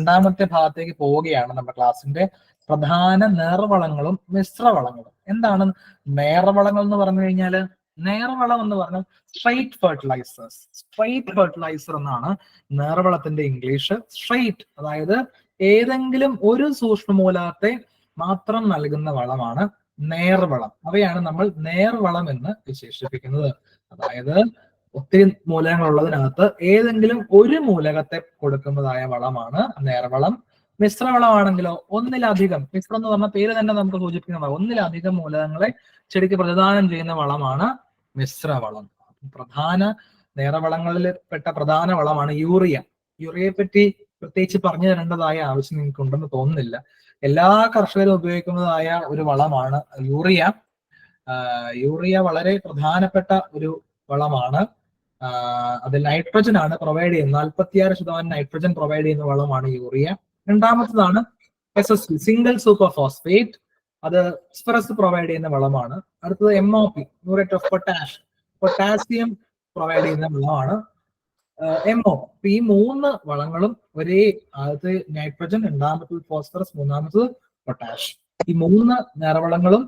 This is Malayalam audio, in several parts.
രണ്ടാമത്തെ ഭാഗത്തേക്ക് പോവുകയാണ് നമ്മുടെ ക്ലാസ്സിന്റെ പ്രധാന നേർവളങ്ങളും മിശ്രവളങ്ങളും. എന്താണ് നേർവളങ്ങൾ എന്ന് പറഞ്ഞു കഴിഞ്ഞാൽ നേർവളം എന്ന് പറഞ്ഞാൽ സ്ട്രൈറ്റ് ഫെർട്ടിലൈസേഴ്സ് സ്ട്രൈറ്റ് ഫെർട്ടിലൈസർ എന്നാണ് നേർവളത്തിന്റെ ഇംഗ്ലീഷ് സ്ട്രൈറ്റ് അതായത് ഏതെങ്കിലും ഒരു സൂക്ഷ്മമൂലത്തെ മാത്രം നൽകുന്ന വളമാണ് നേർവളം. അവയാണ് നമ്മൾ നേർവളം എന്ന് വിശേഷിപ്പിക്കുന്നത്. അതായത് ഒത്തിരി മൂലകങ്ങൾ ഉള്ളതിനകത്ത് ഏതെങ്കിലും ഒരു മൂലകത്തെ കൊടുക്കുന്നതായ വളമാണ് നേർവളം. മിശ്രവളമാണെങ്കിലോ ഒന്നിലധികം മിശ്രം എന്ന് പറഞ്ഞ പേര് തന്നെ നമുക്ക് സൂചിപ്പിക്കുന്നതാണ് ഒന്നിലധികം മൂലകങ്ങളെ ചെടിക്ക് പ്രതിദാനം ചെയ്യുന്ന വളമാണ് മിശ്രവളം. പ്രധാന നേരവളങ്ങളിൽ പെട്ട പ്രധാന വളമാണ് യൂറിയ. യൂറിയയെ പറ്റി പ്രത്യേകിച്ച് പറഞ്ഞു തരേണ്ടതായ ആവശ്യം നിങ്ങൾക്ക് ഉണ്ടെന്ന് തോന്നുന്നില്ല. എല്ലാ കർഷകരും ഉപയോഗിക്കുന്നതായ ഒരു വളമാണ് യൂറിയ. യൂറിയ വളരെ പ്രധാനപ്പെട്ട ഒരു വളമാണ്. അത് നൈട്രജൻ ആണ് പ്രൊവൈഡ് ചെയ്യുന്നത്. നാൽപ്പത്തിയാറ് ശതമാനം നൈട്രജൻ പ്രൊവൈഡ് ചെയ്യുന്ന വളമാണ് urea രണ്ടാമത്തതാണ് S S P single super phosphate അത് സ്പെറസ് പ്രൊവൈഡ് ചെയ്യുന്ന വളമാണ്. അടുത്തത് M O P muriate of potash. Potassium provide ചെയ്യുന്ന വളമാണ്. എം ഒ ഈ മൂന്ന് വളങ്ങളും ഒരേ ആദ്യത്തെ നൈട്രജൻ രണ്ടാമത്തത് ഫോസ്ഫറസ് മൂന്നാമത്തത് പൊട്ടാഷ് ഈ മൂന്ന് നിറവളങ്ങളും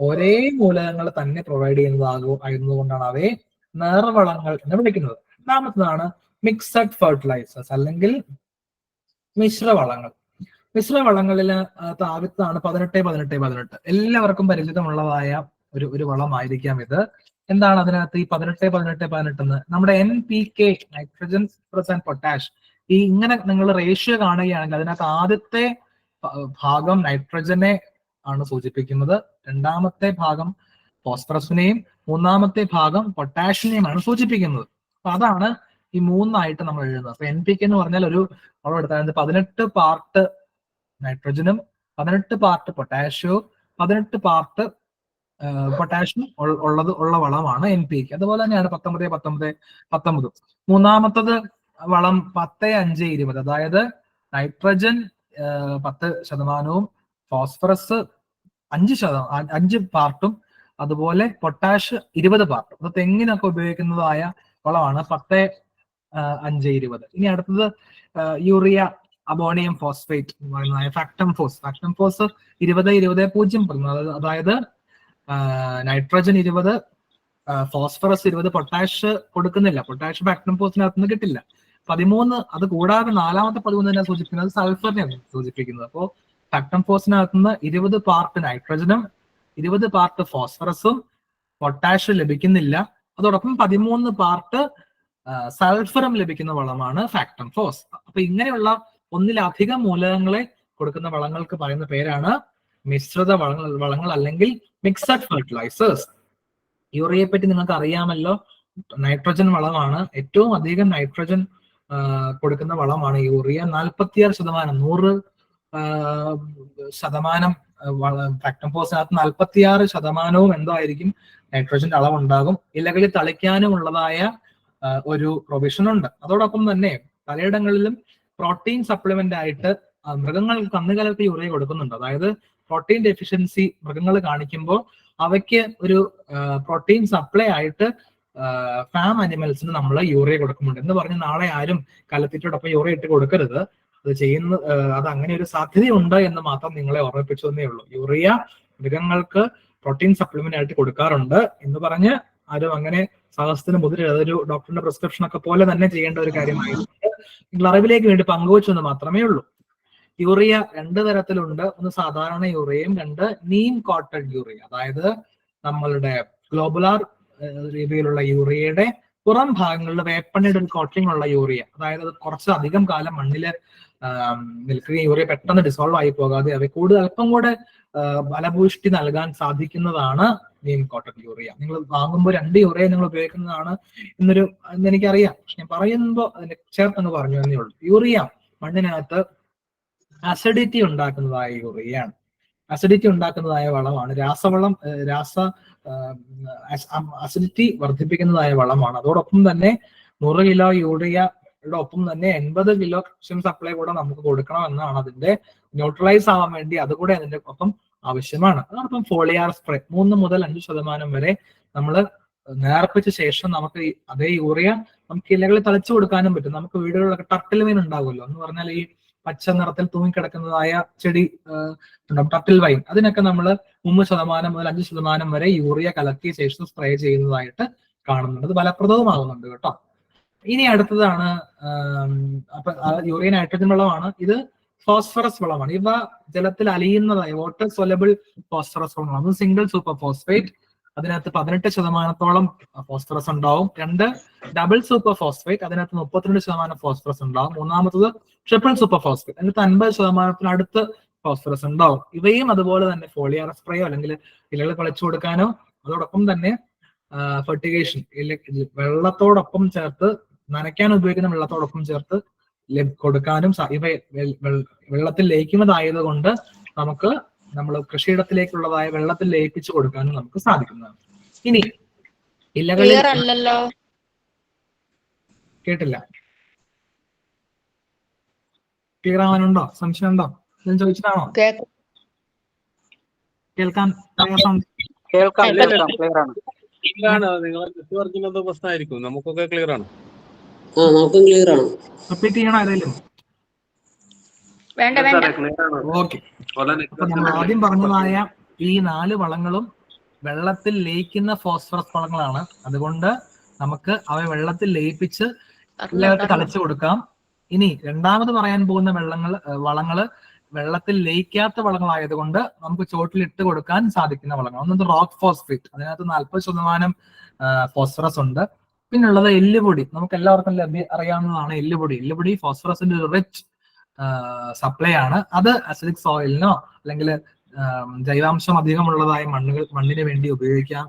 ഒരേ മൂലകങ്ങൾ തന്നെ പ്രൊവൈഡ് ചെയ്യുന്നതാകും ആയിരുന്നതുകൊണ്ടാണ് അവയെ നേർവളങ്ങൾ എന്ന് വിളിക്കുന്നത്. രണ്ടാമത്തതാണ് മിക്സഡ് ഫെർട്ടിലൈസേഴ്സ് അല്ലെങ്കിൽ മിശ്രവളങ്ങൾ. മിശ്രവളങ്ങളിൽ താവിത്താണ് പതിനെട്ട് പതിനെട്ട് പതിനെട്ട്. എല്ലാവർക്കും പരിചിതമുള്ളതായ ഒരു ഒരു വളമായിരിക്കാം ഇത്. എന്താണ് അതിനകത്ത് ഈ പതിനെട്ട് പതിനെട്ട് എന്ന്? നമ്മുടെ N P K nitrogen and potash ഈ ഇങ്ങനെ നിങ്ങൾ റേഷ്യോ കാണുകയാണെങ്കിൽ അതിനകത്ത് ആദ്യത്തെ ഭാഗം നൈട്രജനെ ആണ് സൂചിപ്പിക്കുന്നത്. രണ്ടാമത്തെ ഭാഗം ഫോസ്ഫറസിനെയും മൂന്നാമത്തെ ഭാഗം പൊട്ടാഷ്യമാണ് സൂചിപ്പിക്കുന്നത്. അപ്പൊ അതാണ് ഈ മൂന്നായിട്ട് നമ്മൾ എഴുതുന്നത്. അപ്പൊ എൻ പി കെ എന്ന് പറഞ്ഞാൽ ഒരു നമ്മൾ എടുത്താൽ പതിനെട്ട് പാർട്ട് നൈട്രജനും പതിനെട്ട് പാർട്ട് പൊട്ടാഷ്യവും പതിനെട്ട് പാർട്ട് പൊട്ടാഷ്യം ഉള്ളത് ഉള്ള വളമാണ് എൻ പി കെ അതുപോലെ തന്നെയാണ് പത്തൊമ്പത് പത്തൊമ്പത് പത്തൊമ്പത്. മൂന്നാമത്തത് വളം പത്ത് അഞ്ച് ഇരുപത്. അതായത് നൈട്രജൻ പത്ത് ശതമാനവും ഫോസ്ഫറസ് അഞ്ച് ശതമാനം അഞ്ച് പാർട്ടും അതുപോലെ പൊട്ടാഷ് ഇരുപത് പാർട്ട് അത് തെങ്ങിനൊക്കെ ഉപയോഗിക്കുന്നതായ വളമാണ് പത്ത് അഞ്ച് ഇരുപത്. ഇനി അടുത്തത് യൂറിയ അമോണിയം ഫോസ്ഫേറ്റ് എന്ന് പറയുന്നതായ ഫാക്ടം ഫോസ് ഫാക്ടം ഫോസ് ഇരുപത് ഇരുപത് പൂജ്യം അതായത് നൈട്രജൻ ഇരുപത് ഫോസ്ഫറസ് ഇരുപത് പൊട്ടാഷ് കൊടുക്കുന്നില്ല. പൊട്ടാഷ് ഫാക്ടം ഫോസിനകത്ത് നിന്ന് കിട്ടില്ല. പതിമൂന്ന് അത് കൂടാതെ നാലാമത്തെ പതിമൂന്ന് തന്നെ സൂചിപ്പിക്കുന്നത് സൾഫറിനെയാണ് സൂചിപ്പിക്കുന്നത്. അപ്പോൾ ഫാക്ടം ഫോസിനകത്ത് നിന്ന് ഇരുപത് പാർട്ട് നൈട്രജനും ഇരുപത് പാർട്ട് ഫോസ്ഫറസും പൊട്ടാഷ്യം ലഭിക്കുന്നില്ല. അതോടൊപ്പം പതിമൂന്ന് പാർട്ട് സൾഫറും ലഭിക്കുന്ന വളമാണ് ഫാക്ടം ഫോസ് അപ്പൊ ഇങ്ങനെയുള്ള ഒന്നിലധികം മൂലകങ്ങളെ കൊടുക്കുന്ന വളങ്ങൾക്ക് പറയുന്ന പേരാണ് മിശ്രിത വളങ്ങൾ വളങ്ങൾ അല്ലെങ്കിൽ മിക്സഡ് ഫെർട്ടിലൈസേഴ്സ് യൂറിയയെ പറ്റി നിങ്ങൾക്ക് അറിയാമല്ലോ നൈട്രജൻ വളമാണ് ഏറ്റവും അധികം നൈട്രജൻ കൊടുക്കുന്ന വളമാണ് യൂറിയ. നാൽപ്പത്തിയാറ് ശതമാനം നൂറ് ശതമാനം ഫാക്ടംഫോസിനകത്ത് നാൽപ്പത്തിയാറ് ശതമാനവും എന്തായിരിക്കും നൈട്രജന്റെ അളവുണ്ടാകും. ഇലകളിൽ തളിക്കാനുമുള്ളതായ ഒരു പ്രൊവിഷൻ ഉണ്ട്. അതോടൊപ്പം തന്നെ പലയിടങ്ങളിലും പ്രോട്ടീൻ സപ്ലിമെന്റ് ആയിട്ട് മൃഗങ്ങൾ കന്നുകാലത്ത് യൂറിയ കൊടുക്കുന്നുണ്ട്. അതായത് പ്രോട്ടീൻ ഡെഫിഷ്യൻസി മൃഗങ്ങൾ കാണിക്കുമ്പോൾ അവയ്ക്ക് ഒരു പ്രോട്ടീൻ സപ്ലൈ ആയിട്ട് ഫാം അനിമൽസിന് നമ്മൾ യൂറിയ കൊടുക്കുന്നുണ്ട്. എന്ന് പറഞ്ഞ് നാളെ ആരും കലത്തിട്ടോടൊപ്പം യൂറിയ ഇട്ട് കൊടുക്കരുത്. അത് ചെയ്യുന്ന അത് അങ്ങനെ ഒരു സാധ്യതയുണ്ട് എന്ന് മാത്രം നിങ്ങളെ ഓർമ്മിപ്പിച്ചു തന്നേ ഉള്ളൂ. യൂറിയ മൃഗങ്ങൾക്ക് പ്രോട്ടീൻ സപ്ലിമെന്റ് ആയിട്ട് കൊടുക്കാറുണ്ട് എന്ന് പറഞ്ഞ് ആരും അങ്ങനെ സാഹസത്തിന് മുതിര അതൊരു ഡോക്ടറിന്റെ പ്രിസ്ക്രിപ്ഷൻ ഒക്കെ പോലെ തന്നെ ചെയ്യേണ്ട ഒരു കാര്യമായിട്ട് നിങ്ങൾ അറിവിലേക്ക് വേണ്ടി പങ്കുവച്ചു എന്ന് മാത്രമേ ഉള്ളൂ. യൂറിയ രണ്ട് തരത്തിലുണ്ട്. ഒന്ന് സാധാരണ യൂറിയയും രണ്ട് നീം കോട്ടഡ് യൂറിയ. അതായത് നമ്മളുടെ ഗ്ലോബുലാർ രീതിയിലുള്ള യൂറിയയുടെ പുറം ഭാഗങ്ങളിൽ വേപ്പണ്ണയുടെ ഒരു കോട്ടിംഗ് ഉള്ള യൂറിയ അതായത് അത് കുറച്ചധികം കാലം മണ്ണിൽ നിൽക്കുകയും യൂറിയ പെട്ടെന്ന് ഡിസോൾവ് ആയി പോകാതെ അവ കൂടുതൽ അല്പം കൂടെ ബലപുഷ്ടി നൽകാൻ സാധിക്കുന്നതാണ് നീം കോട്ടൺ യൂറിയ നിങ്ങൾ വാങ്ങുമ്പോൾ രണ്ട് യൂറിയ നിങ്ങൾ ഉപയോഗിക്കുന്നതാണ് എന്നൊരു എനിക്കറിയാം. പക്ഷെ ഞാൻ പറയുമ്പോൾ അതിനെ ചേർത്തങ്ങ് പറഞ്ഞു എന്നേ ഉള്ളൂ. യൂറിയ മണ്ണിനകത്ത് അസിഡിറ്റി ഉണ്ടാക്കുന്നതായ യൂറിയയാണ് അസിഡിറ്റി ഉണ്ടാക്കുന്നതായ വളമാണ്. രാസവളം രാസ അസിഡിറ്റി വർദ്ധിപ്പിക്കുന്നതായ വളമാണ്. അതോടൊപ്പം തന്നെ നൂറ് കിലോ യൂറിയ ഒപ്പം തന്നെ എൺപത് കിലോ കാൽഷ്യം സപ്ലൈ കൂടെ നമുക്ക് കൊടുക്കണം എന്നാണ് അതിന്റെ ന്യൂട്രലൈസ് ആവാൻ വേണ്ടി അതുകൂടെ അതിന്റെ ഒപ്പം ആവശ്യമാണ്. അതോടൊപ്പം ഫോളിയാർ സ്പ്രേ മൂന്ന് മുതൽ അഞ്ച് ശതമാനം വരെ നമ്മൾ നേർപ്പിച്ച ശേഷം നമുക്ക് അതേ യൂറിയ നമുക്ക് ഇലകളിൽ തളിച്ചു കൊടുക്കാനും പറ്റും. നമുക്ക് വീടുകളിലൊക്കെ ടർട്ടിൽ മീൻ ഉണ്ടാകുമല്ലോ എന്ന് പറഞ്ഞാൽ ഈ പച്ച നിറത്തിൽ തൂങ്ങിക്കിടക്കുന്നതായ ചെടി ടട്ടിൽ വൈൻ അതിനൊക്കെ നമ്മൾ മൂന്ന് ശതമാനം മുതൽ അഞ്ച് ശതമാനം വരെ യൂറിയ കലക്കിയ ശേഷം സ്പ്രേ ചെയ്യുന്നതായിട്ട് കാണുന്നുണ്ട്. അത് ഫലപ്രദവുമാകുന്നുണ്ട് കേട്ടോ. ഇനി അടുത്തതാണ് അപ്പൊ യൂറിയ നൈട്രജൻ വളമാണ് ഇത് ഫോസ്ഫറസ് വളമാണ് ഇവ ജലത്തിൽ അലിയുന്നതായ വാട്ടർ സൊലബിൾ ഫോസ്ഫറസ് വളമാണ് സിംഗിൾ സൂപ്പർ ഫോസ്ഫേറ്റ് അതിനകത്ത് പതിനെട്ട് ശതമാനത്തോളം ഫോസ്ഫറസ് ഉണ്ടാവും. രണ്ട് ഡബിൾ സൂപ്പർ ഫോസ്ഫേറ്റ് അതിനകത്ത് മുപ്പത്തിരണ്ട് ശതമാനം ഫോസ്ഫറസ് ഉണ്ടാവും. മൂന്നാമത്തത് ട്രിപ്പിൾ സൂപ്പർ ഫോസ്ഫേറ്റ് അതിനകത്ത് അൻപത് ശതമാനത്തിനടുത്ത് ഫോസ്ഫറസ് ഉണ്ടാവും. ഇവയും അതുപോലെ തന്നെ ഫോളിയർ സ്പ്രേയോ അല്ലെങ്കിൽ ഇലകൾ കളിച്ചു കൊടുക്കാനോ അതോടൊപ്പം തന്നെ ഫെർട്ടിഗേഷൻ വെള്ളത്തോടൊപ്പം ചേർത്ത് നനയ്ക്കാൻ ഉപയോഗിക്കുന്ന വെള്ളത്തോടൊപ്പം ചേർത്ത് കൊടുക്കാനും ഇവ വെള്ളത്തിൽ ലയിക്കുന്നതായത് കൊണ്ട് നമുക്ക് നമ്മൾ കൃഷിയിടത്തിലേക്കുള്ളതായ വെള്ളത്തിൽ ലയിപ്പിച്ചു കൊടുക്കാനും നമുക്ക് സാധിക്കുന്നതാണ്. ഇനി ഇലകളിൽ ക്ലിയർ അല്ലല്ലോ. കേട്ടില്ല. ക്ലിയർ ആവാനുണ്ടോ? സംശയം ഉണ്ടോ? ഞാൻ ചോദിച്ചതാണോ കേൾക്കാൻ കേൾക്കാം ക്ലിയർ ആണ്. നിങ്ങളെ നെറ്റ്വർക്കിനത് പ്രശ്നമായിരിക്കും. നമുക്കൊക്കെ ക്ലിയർ ആണ്. ആ നമുക്കും ക്ലിയർ ആണ്. റിപ്പീറ്റ് ചെയ്യണോ ആരെങ്കിലും വേണ്ട വേണ്ട. ഓക്കെ. ആദ്യം പറഞ്ഞതായ ഈ നാല് വളങ്ങളും വെള്ളത്തിൽ ലയിക്കുന്ന ഫോസ്ഫറസ് വളങ്ങളാണ്. അതുകൊണ്ട് നമുക്ക് അവ വെള്ളത്തിൽ ലയിപ്പിച്ച് എല്ലാവർക്കും തളിച്ചു കൊടുക്കാം. ഇനി രണ്ടാമത് പറയാൻ പോകുന്ന വെള്ളങ്ങൾ വളങ്ങൾ വെള്ളത്തിൽ ലയിക്കാത്ത വളങ്ങളായതുകൊണ്ട് നമുക്ക് ചോട്ടിൽ ഇട്ട് കൊടുക്കാൻ സാധിക്കുന്ന വളങ്ങൾ. ഒന്നത് റോക്ക് ഫോസ്ഫേറ്റ് അതിനകത്ത് നാൽപ്പത് ശതമാനം ഫോസ്ഫറസ് ഉണ്ട്. പിന്നുള്ളത് എല്ലുപൊടി. നമുക്ക് എല്ലാവർക്കും ലഭ്യ അറിയാവുന്നതാണ് എല്ലുപൊടി. എല്ലുപൊടി ഫോസ്ഫറസിന്റെ ഒരു റിച്ച് സപ്ലൈ ആണ്. അത് അസിഡിക് സോയിലിനോ അല്ലെങ്കിൽ ജൈവാംശം അധികമുള്ളതായ മണ്ണുകൾ മണ്ണിന് വേണ്ടി ഉപയോഗിക്കാൻ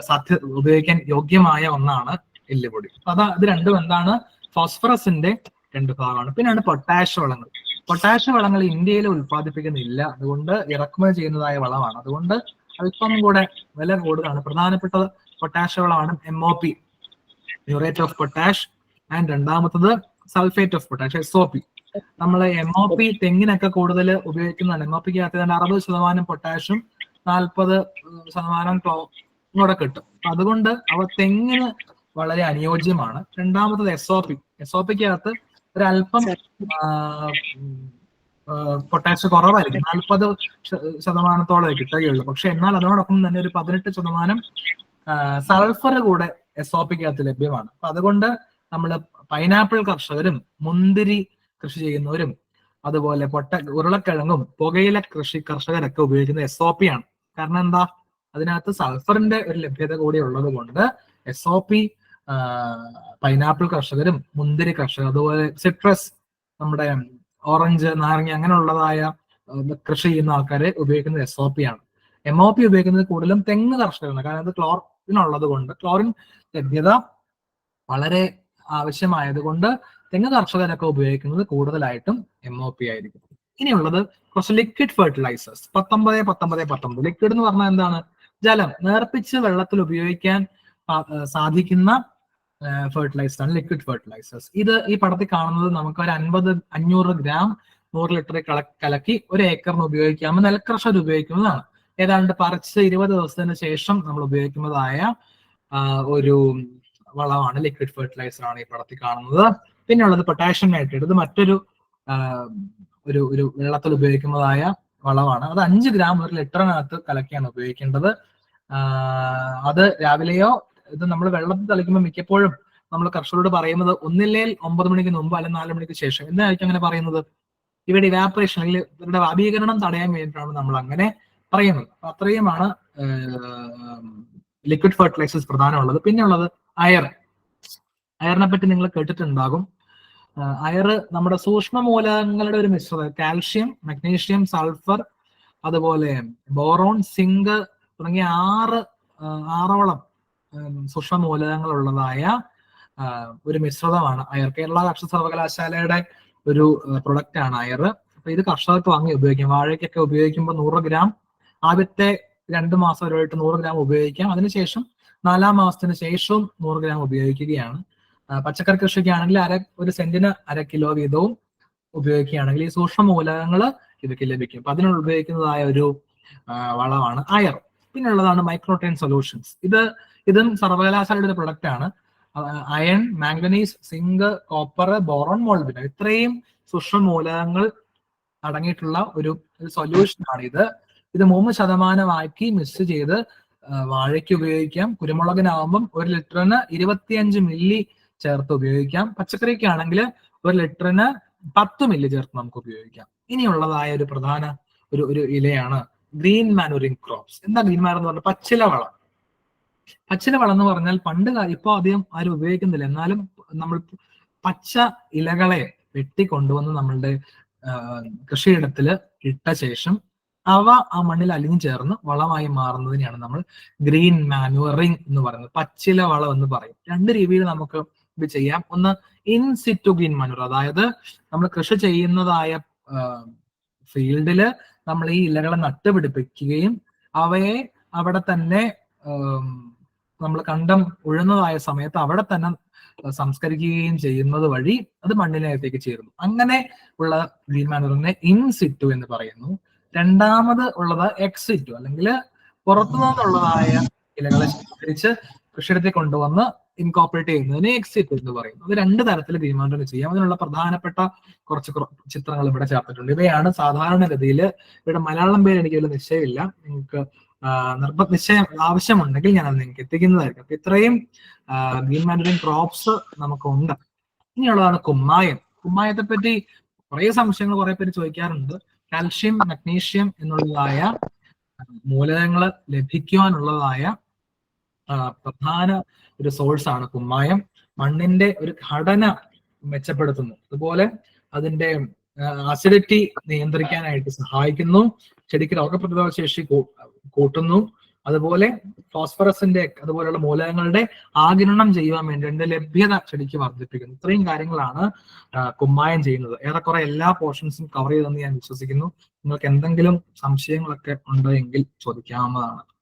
സാധ്യ ഉപയോഗിക്കാൻ യോഗ്യമായ ഒന്നാണ് എല്ലുപൊടി. അതാ ഇത് രണ്ടും എന്താണ്? ഫോസ്ഫറസിന്റെ രണ്ട് ഭാഗമാണ്. പിന്നെയാണ് പൊട്ടാഷ് വളങ്ങൾ. പൊട്ടാഷ് വളങ്ങൾ ഇന്ത്യയിൽ ഉൽപ്പാദിപ്പിക്കുന്നില്ല. അതുകൊണ്ട് ഇറക്കുമതി ചെയ്യുന്നതായ വളമാണ്. അതുകൊണ്ട് അല്പം കൂടെ വില കൂടുതലാണ്. പ്രധാനപ്പെട്ട പൊട്ടാഷ് വളമാണ് M O P muriate of potash. And രണ്ടാമത്തത് sulphate of potash S O P നമ്മൾ എം ഒ പി തെങ്ങിനൊക്കെ കൂടുതൽ ഉപയോഗിക്കുന്നതാണ്. എം ഒ പിക്ക് അകത്ത് അറുപത് ശതമാനം പൊട്ടാഷ്യം നാൽപ്പത് ശതമാനം കൂടെ കിട്ടും. അതുകൊണ്ട് അവ തെങ്ങിന് വളരെ അനുയോജ്യമാണ്. രണ്ടാമത്തത് S O P S O പിക്ക് അകത്ത് ഒരല്പം പൊട്ടാഷ്യം കുറവായിരിക്കും. നാൽപ്പത് ശതമാനത്തോളം കിട്ടുകയുള്ളൂ പക്ഷെ എന്നാൽ അതോടൊപ്പം തന്നെ ഒരു പതിനെട്ട് ശതമാനം സൾഫർ കൂടെ എസ് ഒ പിക്ക് അകത്ത് ലഭ്യമാണ്. അപ്പൊ അതുകൊണ്ട് നമ്മൾ പൈനാപ്പിൾ കർഷകരും മുന്തിരി കൃഷി ചെയ്യുന്നവരും അതുപോലെ പൊട്ട ഉരുളക്കിഴങ്ങും പുകയില കൃഷി കർഷകരൊക്കെ ഉപയോഗിക്കുന്ന എസ് ഒ പി ആണ്. കാരണം എന്താ? അതിനകത്ത് സൾഫറിന്റെ ഒരു ലഭ്യത കൂടി ഉള്ളത് കൊണ്ട് എസ് ഒ പി പൈനാപ്പിൾ കർഷകരും മുന്തിരി കർഷകർ അതുപോലെ സിട്രസ് നമ്മുടെ ഓറഞ്ച് നാരങ്ങ അങ്ങനെയുള്ളതായ കൃഷി ചെയ്യുന്ന ആൾക്കാരെ ഉപയോഗിക്കുന്നത് എസ് ഒ പി ആണ്. എം ഒ പി ഉപയോഗിക്കുന്നത് കൂടുതലും തെങ്ങ് കർഷകരാണ്. കാരണം അത് ക്ലോറിൻ ഉള്ളത് കൊണ്ട് ക്ലോറിൻ ലഭ്യത വളരെ ആവശ്യമായതുകൊണ്ട് തെങ്ങ് കർഷകരൊക്കെ ഉപയോഗിക്കുന്നത് കൂടുതലായിട്ടും എം ഒ പി ആയിരിക്കും. ഇനിയുള്ളത് കുറച്ച് ലിക്വിഡ് ഫെർട്ടിലൈസേഴ്സ് പത്തൊമ്പത് പത്തൊമ്പത് പത്തൊമ്പത്. ലിക്വിഡ് എന്ന് പറഞ്ഞാൽ എന്താണ്? ജലം. നേർപ്പിച്ച് വെള്ളത്തിൽ ഉപയോഗിക്കാൻ സാധിക്കുന്ന ഫെർട്ടിലൈസർ ആണ് ലിക്വിഡ് ഫെർട്ടിലൈസേഴ്സ് ഇത് ഈ പടത്തിൽ കാണുന്നത് നമുക്ക് ഒരു അൻപത് അഞ്ഞൂറ് ഗ്രാം നൂറ് ലിറ്റർ കലക്കി ഒരു ഏക്കറിന് ഉപയോഗിക്കാമെന്ന് നെൽകർഷകർ ഉപയോഗിക്കുന്നതാണ്. ഏതാണ്ട് പറിച്ച് ഇരുപത് ദിവസത്തിന് ശേഷം നമ്മൾ ഉപയോഗിക്കുന്നതായ ഒരു വളമാണ് ലിക്വിഡ് ഫെർട്ടിലൈസർ ആണ് ഈ പടത്തിൽ കാണുന്നത്. പിന്നെ ഉള്ളത് പൊട്ടാഷ്യം നൈട്രേറ്റ് ഇത് മറ്റൊരു ഒരു ഒരു വെള്ളത്തിൽ ഉപയോഗിക്കുന്നതായ വളമാണ്. അത് അഞ്ച് ഗ്രാം ഒരു ലിറ്ററിനകത്ത് കലക്കിയാണ് ഉപയോഗിക്കേണ്ടത്. അത് രാവിലെയോ ഇത് നമ്മൾ വെള്ളത്തിൽ തളിക്കുമ്പോൾ മിക്കപ്പോഴും നമ്മൾ കർഷകരോട് പറയുന്നത് ഒന്നില്ലേൽ ഒമ്പത് മണിക്ക് മുമ്പ് അല്ലെങ്കിൽ നാല് മണിക്ക് ശേഷം. എന്തായിരിക്കും അങ്ങനെ പറയുന്നത്? ഇവയുടെ ഇവാപ്പറേഷൻ അല്ലെങ്കിൽ ഇവരുടെ വാപീകരണം തടയാൻ വേണ്ടിയിട്ടാണ് നമ്മൾ അങ്ങനെ പറയുന്നത്. അപ്പൊ അത്രയുമാണ് ലിക്വിഡ് ഫെർട്ടിലൈസേഴ്സ് പ്രധാനമുള്ളത്. പിന്നെയുള്ളത് അയർ അയറിനെ പറ്റി നിങ്ങൾ കേട്ടിട്ടുണ്ടാകും. അയർ നമ്മുടെ സൂക്ഷ്മ മൂലകങ്ങളുടെ ഒരു മിശ്രിതം കാൽഷ്യം മഗ്നീഷ്യം സൾഫർ അതുപോലെ ബോറോൺ സിങ്ക് തുടങ്ങിയ ആറ് ആറോളം സൂക്ഷ്മ മൂലകങ്ങളുള്ളതായ ഒരു മിശ്രിതമാണ് അയർ. കേരള കർഷക സർവകലാശാലയുടെ ഒരു പ്രൊഡക്റ്റ് ആണ് അയർ. അപ്പൊ ഇത് കർഷകർക്ക് വാങ്ങി ഉപയോഗിക്കാം. വാഴയ്ക്കൊക്കെ ഉപയോഗിക്കുമ്പോൾ നൂറ് ഗ്രാം ആദ്യത്തെ രണ്ട് മാസം വരെയായിട്ട് നൂറ് ഗ്രാം ഉപയോഗിക്കാം. അതിനുശേഷം നാലാം മാസത്തിന് ശേഷവും നൂറ് ഗ്രാം ഉപയോഗിക്കുകയാണ്. പച്ചക്കറി കൃഷിക്കാണെങ്കിൽ അര ഒരു സെന്റിന് അര കിലോ വീതവും ഉപയോഗിക്കുകയാണെങ്കിൽ ഈ സൂക്ഷ്മ മൂലകങ്ങൾ ഇവയ്ക്ക് ലഭിക്കും. അപ്പൊ അതിനുള്ള ഉപയോഗിക്കുന്നതായ ഒരു വളമാണ് അയർ. പിന്നെ ഉള്ളതാണ് മൈക്രോട്ടൈൻ സൊല്യൂഷൻസ് ഇത് ഇതും സർവകലാശാലയുടെ ഒരു പ്രൊഡക്റ്റ് ആണ്. Iron manganese zinc copper boron molybdenum ഇത്രയും സൂക്ഷ്മ മൂലകങ്ങൾ അടങ്ങിയിട്ടുള്ള ഒരു സൊല്യൂഷൻ ആണ് ഇത്. ഇത് മൂന്ന് ശതമാനമാക്കി മിക്സ് ചെയ്ത് വാഴയ്ക്ക് ഉപയോഗിക്കാം. കുരുമുളകിനാവുമ്പം ഒരു ലിറ്ററിന് ഇരുപത്തിയഞ്ച് മില്ലി ചേർത്ത് ഉപയോഗിക്കാം. പച്ചക്കറിക്കാണെങ്കിൽ ഒരു ലിറ്ററിന് പത്ത് മില്ലി ചേർത്ത് നമുക്ക് ഉപയോഗിക്കാം. ഇനിയുള്ളതായ ഒരു പ്രധാന ഒരു ഒരു ഇലയാണ് ഗ്രീൻ മാനുറിങ് ക്രോപ്സ്. എന്താ ഗ്രീൻ മാനർ എന്ന് പറഞ്ഞാൽ പച്ചില വളം. പച്ചില വളം എന്ന് പറഞ്ഞാൽ പണ്ട് ഇപ്പോൾ ഇപ്പൊ അധികം ആരും ഉപയോഗിക്കുന്നില്ല. എന്നാലും നമ്മൾ പച്ച ഇലകളെ വെട്ടിക്കൊണ്ടുവന്ന് നമ്മളുടെ കൃഷിയിടത്തിൽ ഇട്ട ശേഷം അവ ആ മണ്ണിൽ അലിഞ്ഞു ചേർന്ന് വളമായി മാറുന്നതിനെയാണ് നമ്മൾ ഗ്രീൻ മാനുവറിങ് എന്ന് പറയുന്നത്. പച്ചില വളം എന്ന് പറയും. രണ്ട് രീതിയിൽ നമുക്ക് ഇത് ചെയ്യാം. ഒന്ന് ഇൻ സിറ്റു ഗ്രീൻ മനുർ അതായത് നമ്മൾ കൃഷി ചെയ്യുന്നതായ ഫീൽഡിൽ നമ്മൾ ഈ ഇലകളെ നട്ടുപിടിപ്പിക്കുകയും അവയെ അവിടെ തന്നെ നമ്മൾ കണ്ടം ഉഴുന്നതായ സമയത്ത് അവിടെ തന്നെ സംസ്കരിക്കുകയും ചെയ്യുന്നത് വഴി അത് മണ്ണിനകത്തേക്ക് ചേരുന്നു. അങ്ങനെ ഉള്ള ഗ്രീൻ മാനറിനെ ഇൻ സിറ്റു എന്ന് പറയുന്നു. രണ്ടാമത് ഉള്ളത് എക്സിറ്റു അല്ലെങ്കിൽ പുറത്തു നിന്നുള്ളതായ ഇലകളെ ശേഖരിച്ച് കൃഷിയിടത്തിൽ കൊണ്ടുവന്ന് ഇൻകോപ്പറേറ്റ് ചെയ്യുന്നതിനെ എക്സിറ്റ് എന്ന് പറയുന്നു അത് രണ്ട് തരത്തിൽ ഗ്രീൻ മാനുവർ ചെയ്യാം. അതിനുള്ള പ്രധാനപ്പെട്ട കുറച്ച് ചിത്രങ്ങൾ ഇവിടെ ചേർത്തിട്ടുണ്ട്. ഇവയാണ് സാധാരണഗതിയിൽ ഇവിടെ മലയാളം പേര് എനിക്ക് വലിയ നിശ്ചയമില്ല. നിങ്ങൾക്ക് നിർബ നിശ്ചയം ആവശ്യമുണ്ടെങ്കിൽ ഞാൻ അത് നിങ്ങൾക്ക് എത്തിക്കുന്നതായിരിക്കും. അപ്പൊ ഇത്രയും ഗ്രീൻ മാനുവറിങ് ക്രോപ്സ് നമുക്കുണ്ട്. ഇനിയുള്ളതാണ് കുമ്മായം. കുമ്മായത്തെ പറ്റി കുറെ സംശയങ്ങൾ കുറെ പേര് ചോദിക്കാറുണ്ട്. കാൽഷ്യം മഗ്നീഷ്യം എന്നുള്ളതായ മൂലകങ്ങൾ ലഭിക്കുവാനുള്ളതായ പ്രധാന ഒരു സോഴ്സ് ആണ് കുമ്മായം. മണ്ണിന്റെ ഒരു ഘടന മെച്ചപ്പെടുത്തുന്നു. അതുപോലെ അതിന്റെ അസിഡിറ്റി നിയന്ത്രിക്കാനായിട്ട് സഹായിക്കുന്നു. ചെടിക്ക് രോഗപ്രതിരോധ ശേഷി കൂട്ടുന്നു. അതുപോലെ ഫോസ്ഫറസിന്റെ അതുപോലെയുള്ള മൂലകങ്ങളുടെ ആഗിരണം ചെയ്യുവാൻ വേണ്ടി അതിന്റെ ലഭ്യത ചെടിക്ക് വർദ്ധിപ്പിക്കുന്നു. ഇത്രയും കാര്യങ്ങളാണ് കുമ്മായം ചെയ്യുന്നത്. ഏറെക്കുറെ എല്ലാ പോർഷൻസും കവർ ചെയ്തെന്ന് ഞാൻ വിശ്വസിക്കുന്നു. നിങ്ങൾക്ക് എന്തെങ്കിലും സംശയങ്ങളൊക്കെ ഉണ്ടോ എങ്കിൽ ചോദിക്കാവുന്നതാണ്.